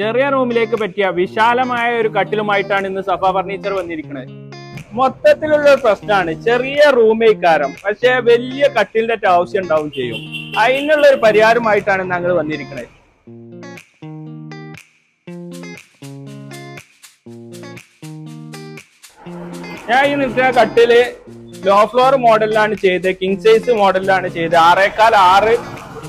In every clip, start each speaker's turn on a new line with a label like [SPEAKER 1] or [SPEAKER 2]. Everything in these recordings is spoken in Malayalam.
[SPEAKER 1] ചെറിയ റൂമിലേക്ക് പറ്റിയ വിശാലമായ ഒരു കട്ടിലുമായിട്ടാണ് ഇന്ന് സഫ ഫർണിച്ചർ വന്നിരിക്കുന്നത്. മൊത്തത്തിലുള്ള ഒരു പ്രശ്നമാണ് ചെറിയ റൂമേക്കാരം പക്ഷേ വലിയ കട്ടിലിന്റെ ആവശ്യം ഉണ്ടാവും ചെയ്യും. അതിനുള്ള ഒരു പരിഹാരമായിട്ടാണ് ഞങ്ങൾ വന്നിരിക്കുന്നത്. ഞാൻ ഈ നിൽക്കുന്ന കട്ടിൽ ലോ ഫ്ലോർ മോഡലിലാണ് ചെയ്ത് കിങ് സൈസ് മോഡലിലാണ് ചെയ്ത് ആറേക്കാൽ ആറ്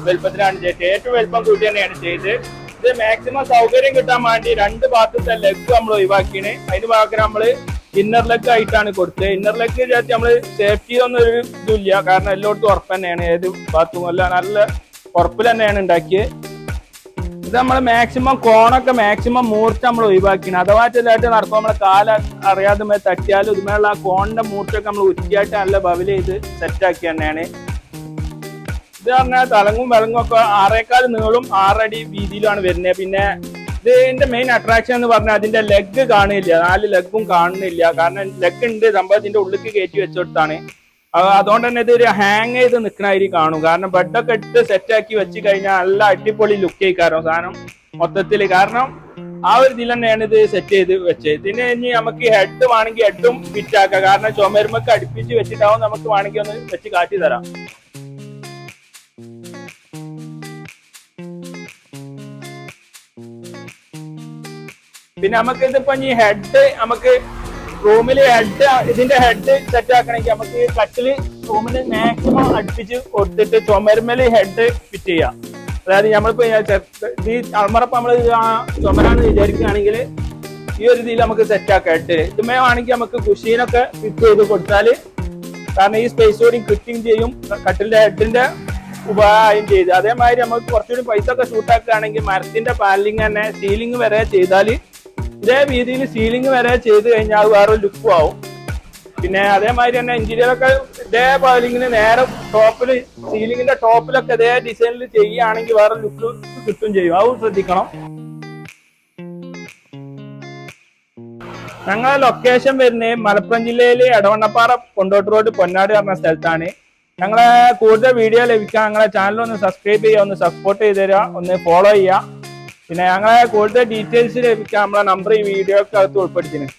[SPEAKER 1] വലുപ്പത്തിലാണ് ചെയ്തത്. ഏറ്റവും വലുപ്പം കൂട്ടി തന്നെയാണ് ചെയ്തത്. ഇത് മാക്സിമം സൗകര്യം കിട്ടാൻ വേണ്ടി രണ്ട് ഭാഗത്തെ ലെഗ് നമ്മൾ ഒഴിവാക്കിയാണ് അതിന് പകരം നമ്മൾ ഇന്നർ ലെഗ് ആയിട്ടാണ് കൊടുത്തത് ഇന്നർ ലെഗ് വിചാരിച്ച് നമ്മൾ സേഫ്റ്റി ഒന്നും ഒരു ഇതില്ല കാരണം എല്ലായിടത്തും ഉറപ്പ് തന്നെയാണ്. ഏത് ബാത്റൂം അല്ല നല്ല ഉറപ്പിൽ തന്നെയാണ് ഉണ്ടാക്കിയത് ഇത് നമ്മൾ മാക്സിമം കോണൊക്കെ മാക്സിമം മൂർച്ച നമ്മൾ ഒഴിവാക്കിയാണ് അഥവാ ചെറുതായിട്ട് നടക്കുമ്പോൾ നമ്മളെ കാല അറിയാതെ തട്ടിയാലും ഇതുമേലുള്ള ആ കോണിന്റെ മൂർച്ചയൊക്കെ നമ്മൾ ഉച്ചയായിട്ട് നല്ല ബവൽ ചെയ്ത് സെറ്റാക്കി തന്നെയാണ്. ഇത് പറഞ്ഞാൽ തലങ്ങും വിളങ്ങും ഒക്കെ ആറേക്കാൽ നീളും ആറടി വീതിയിലാണ് വരുന്നത്. പിന്നെ ഇതിന്റെ മെയിൻ അട്രാക്ഷൻ എന്ന് പറഞ്ഞാൽ അതിന്റെ ലെഗ് കാണില്ല നാല് ലെഗും കാണുന്നില്ല. കാരണം ലെഗ് ഉണ്ട് സംഭവത്തിന്റെ ഉള്ളിക്ക് കയറ്റി വെച്ചെടുത്താണ്. അതുകൊണ്ട് തന്നെ ഇത് ഒരു ഹാങ് ചെയ്ത് നിൽക്കണായിരിക്കും കാണും. കാരണം ബെഡൊക്കെ ഇട്ട് സെറ്റ് ആക്കി വെച്ച് കഴിഞ്ഞാൽ നല്ല അടിപൊളി ലുക്ക് ആയിക്കാരോ സാധനം മൊത്തത്തിൽ കാരണം ആ ഒരു ഇതിൽ തന്നെയാണ് ഇത് സെറ്റ് ചെയ്ത് വെച്ചത്. ഇതിന് ഇനി നമുക്ക് ഹെഡ് വേണമെങ്കിൽ ഹെഡും ഫിറ്റ് ആക്കാം. കാരണം ചുമരുമൊക്കെ അടുപ്പിച്ച് വെച്ചിട്ടാവും നമുക്ക് വേണമെങ്കിൽ ഒന്ന് വെച്ച് കാട്ടി തരാം. പിന്നെ നമുക്ക് ഇതിപ്പോ ഈ ഹെഡ് നമുക്ക് റൂമിൽ ഹെഡ് ഇതിന്റെ ഹെഡ് സെറ്റ് ആക്കണമെങ്കിൽ നമുക്ക് കട്ടിൽ റൂമിൽ മാക്സിമം അടുപ്പിച്ച് കൊടുത്തിട്ട് ചുമരുമൽ ഹെഡ് ഫിറ്റ് ചെയ്യാം. അതായത് നമ്മളിപ്പോ ഈ അൾമറപ്പ് നമ്മൾ ചുമരാന്ന് വിചാരിക്കുകയാണെങ്കിൽ ഈ ഒരു രീതിയിൽ നമുക്ക് സെറ്റ് ആക്കാം ഹെഡ് ഇതുമേ ആണെങ്കിൽ നമുക്ക് കുഷീനൊക്കെ ഫിറ്റ് ചെയ്ത് കൊടുത്താൽ കാരണം ഈ സ്പേസ് കൂടി കിട്ടിങ് ചെയ്യും കട്ടിലിന്റെ ഹെഡിന്റെ ഉപകാരം ചെയ്ത്. അതേമാതിരി നമുക്ക് കുറച്ചുകൂടി പൈസ ഒക്കെ ഷൂട്ടാക്കുകയാണെങ്കിൽ മരത്തിന്റെ പാലിങ് തന്നെ സീലിംഗ് വരെ ചെയ്താൽ ഇതേ രീതിയിൽ സീലിംഗ് വരെ ചെയ്ത് കഴിഞ്ഞാൽ വേറെ ലുക്കും ആവും. പിന്നെ അതേമാതിരി തന്നെ ഇന്റീരിയർ ഒക്കെ ഇതേ പാലിങ്ങിന് നേരെ ടോപ്പിൽ സീലിംഗിന്റെ ടോപ്പിലൊക്കെ ഇതേ ഡിസൈനിൽ ചെയ്യുകയാണെങ്കിൽ വേറെ ലുക്ക് കിട്ടും ചെയ്യും. അത് ശ്രദ്ധിക്കണം. ഞങ്ങളുടെ ലൊക്കേഷൻ വരുന്നത് മലപ്പുറം ജില്ലയിലെ എടവണ്ണപ്പാറ കൊണ്ടോട്ട് റോഡ് പൊന്നാട് പറഞ്ഞ സ്ഥലത്താണ്. ഞങ്ങളെ കൂടുതൽ വീഡിയോ ലഭിക്കാൻ ഞങ്ങളെ ചാനൽ ഒന്ന് സബ്സ്ക്രൈബ് ചെയ്യുക ഒന്ന് സപ്പോർട്ട് ചെയ്ത് തരിക ഒന്ന് ഫോളോ ചെയ്യുക. പിന്നെ ഞങ്ങളെ കൂടുതൽ ഡീറ്റെയിൽസ് ലഭിക്കാൻ നമ്മളെ നമ്പർ ഈ വീഡിയോക്കകത്ത് ഉൾപ്പെടുത്തിന്